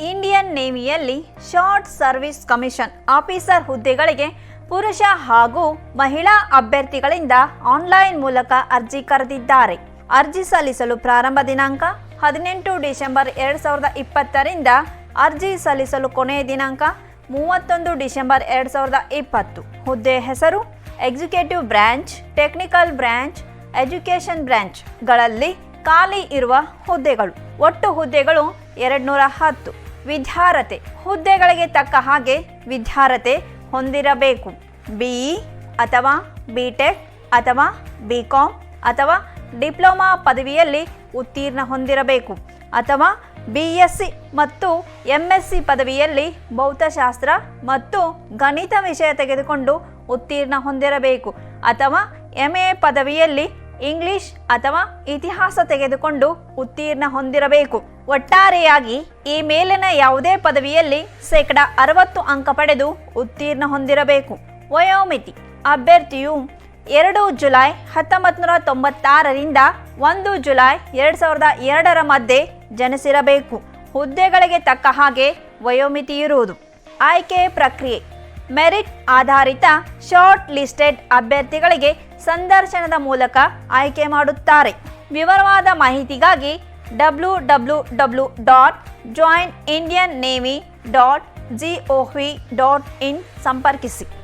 Indian ನೇವಿಯಲ್ಲಿ short service commission officer ಹುದ್ದೆಗಳಿಗೆ ಪುರುಷ ಹಾಗೂ ಮಹಿಳಾ ಅಭ್ಯರ್ಥಿಗಳಿಂದ ಆನ್ಲೈನ್ ಮೂಲಕ ಅರ್ಜಿ ಕರೆದಿದ್ದಾರೆ. ಅರ್ಜಿ ಸಲ್ಲಿಸಲು ಪ್ರಾರಂಭ ದಿನಾಂಕ ಹದಿನೆಂಟು ಡಿಸೆಂಬರ್ ಎರಡು ಸಾವಿರದ ಇಪ್ಪತ್ತರಿಂದ ಅರ್ಜಿ ಸಲ್ಲಿಸಲು ಕೊನೆಯ ದಿನಾಂಕ ಮೂವತ್ತೊಂದು ಡಿಸೆಂಬರ್ ಎರಡು ಸಾವಿರದ ಇಪ್ಪತ್ತು. ಹುದ್ದೆ ಹೆಸರು, executive branch technical branch education ಬ್ರ್ಯಾಂಚ್ಗಳಲ್ಲಿ ಖಾಲಿ ಇರುವ ಹುದ್ದೆಗಳು. ಒಟ್ಟು ಹುದ್ದೆಗಳು ಎರಡ್ನೂರ ಹತ್ತು. ವಿದ್ಯಾರ್ಹತೆ ಹುದ್ದೆಗಳಿಗೆ ತಕ್ಕ ಹಾಗೆ ವಿದ್ಯಾರ್ಹತೆ ಹೊಂದಿರಬೇಕು. ಬಿಇ ಅಥವಾ ಬಿ ಟೆಕ್ ಅಥವಾ ಬಿ ಕಾಮ್ ಅಥವಾ ಡಿಪ್ಲೊಮಾ ಪದವಿಯಲ್ಲಿ ಉತ್ತೀರ್ಣ ಹೊಂದಿರಬೇಕು. ಅಥವಾ ಬಿ ಎಸ್ ಸಿ ಮತ್ತು ಎಂ ಎಸ್ ಸಿ ಪದವಿಯಲ್ಲಿ ಭೌತಶಾಸ್ತ್ರ ಮತ್ತು ಗಣಿತ ವಿಷಯ ತೆಗೆದುಕೊಂಡು ಉತ್ತೀರ್ಣ ಹೊಂದಿರಬೇಕು. ಅಥವಾ ಎಂ ಎ ಪದವಿಯಲ್ಲಿ ಇಂಗ್ಲಿಷ್ ಅಥವಾ ಇತಿಹಾಸ ತೆಗೆದುಕೊಂಡು ಉತ್ತೀರ್ಣ ಹೊಂದಿರಬೇಕು. ಒಟ್ಟಾರೆಯಾಗಿ ಈ ಮೇಲಿನ ಯಾವುದೇ ಪದವಿಯಲ್ಲಿ ಶೇಕಡ ಅರವತ್ತು ಅಂಕ ಪಡೆದು ಉತ್ತೀರ್ಣ ಹೊಂದಿರಬೇಕು. ವಯೋಮಿತಿ ಅಭ್ಯರ್ಥಿಯು ಎರಡು ಜುಲೈ ಹತ್ತೊಂಬತ್ತು ನೂರ ತೊಂಬತ್ತಾರರಿಂದ ಒಂದು ಜುಲೈ ಎರಡು ಸಾವಿರದ ಎರಡರ ಮಧ್ಯೆ ಜನಿಸಿರಬೇಕು. ಹುದ್ದೆಗಳಿಗೆ ತಕ್ಕ ಹಾಗೆ ವಯೋಮಿತಿ ಇರುವುದು. ಆಯ್ಕೆ ಪ್ರಕ್ರಿಯೆ ಮೆರಿಟ್ ಆಧಾರಿತ ಶಾರ್ಟ್ ಲಿಸ್ಟೆಡ್ ಅಭ್ಯರ್ಥಿಗಳಿಗೆ ಸಂದರ್ಶನದ ಮೂಲಕ ಆಯ್ಕೆ ಮಾಡುತ್ತಾರೆ. ವಿವರವಾದ ಮಾಹಿತಿಗಾಗಿ W W W dot join Indian navy dot G dot in ಸಂಪರ್ಕಿಸಿ.